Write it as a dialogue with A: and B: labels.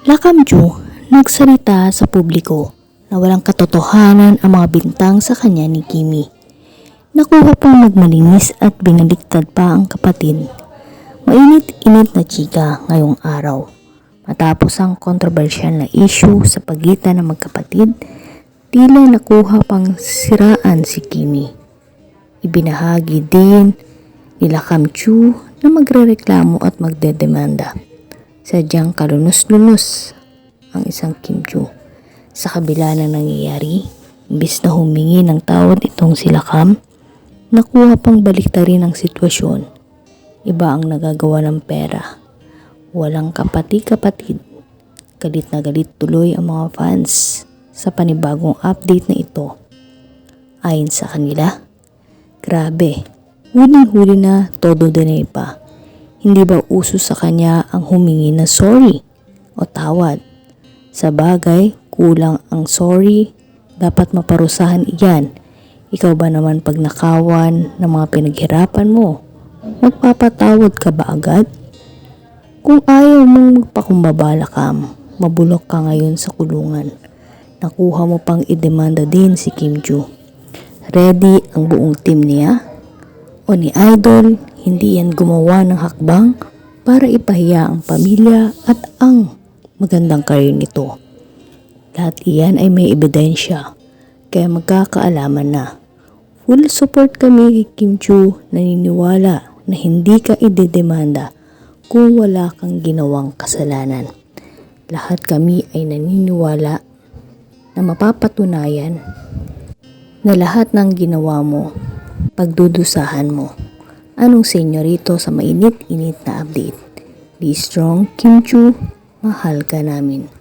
A: Lakamju nagsalita sa publiko na walang katotohanan ang mga bintang sa kanya ni Kimi. Nakuha pang magmalinis at binaliktad pa ang kapatid. Mainit-init na chika ngayong araw. Matapos ang kontrobersyal na issue sa pagitan ng magkapatid, tila nakuha pang siraan si Kimi. Ibinahagi din nila Kamchu na magrereklamo at magdedemanda. Sadyang kalunos-lunos ang isang Kimchu. Sa kabila ng nangyayari, imbis na humingi ng tawad itong sila Kam, nakuha pang baliktarin ang sitwasyon. Iba ang nagagawa ng pera. Walang kapati-kapatid. Galit na galit tuloy ang mga fans sa panibagong update na ito. Ayon sa kanila, grabe, huling-huli na todo de pa. Hindi ba uso sa kanya ang humingi na sorry o tawad? Sa bagay, kulang ang sorry, dapat maparusahan iyan. Ikaw ba naman pag nakawan ng mga pinaghirapan mo, magpapatawad ka ba agad? Kung ayaw mong magpakumbabala ka, mabulok ka ngayon sa kulungan. Nakuha mo pang idemanda din si Kim Joo. Ready ang buong team niya? O ni Idol, hindi yan gumawa ng hakbang para ipahiya ang pamilya at ang magandang karir nito. Lahat iyan ay may ebidensya, kaya magkakaalaman na. Full support kami kay Kim Chu, naniniwala na hindi ka idedemanda kung wala kang ginawang kasalanan. Lahat kami ay naniniwala na mapapatunayan na lahat ng ginawa mo, pagdudusahan mo. Anong senyorito sa mainit-init na update? Be strong, Kim Chu. Mahal ka namin.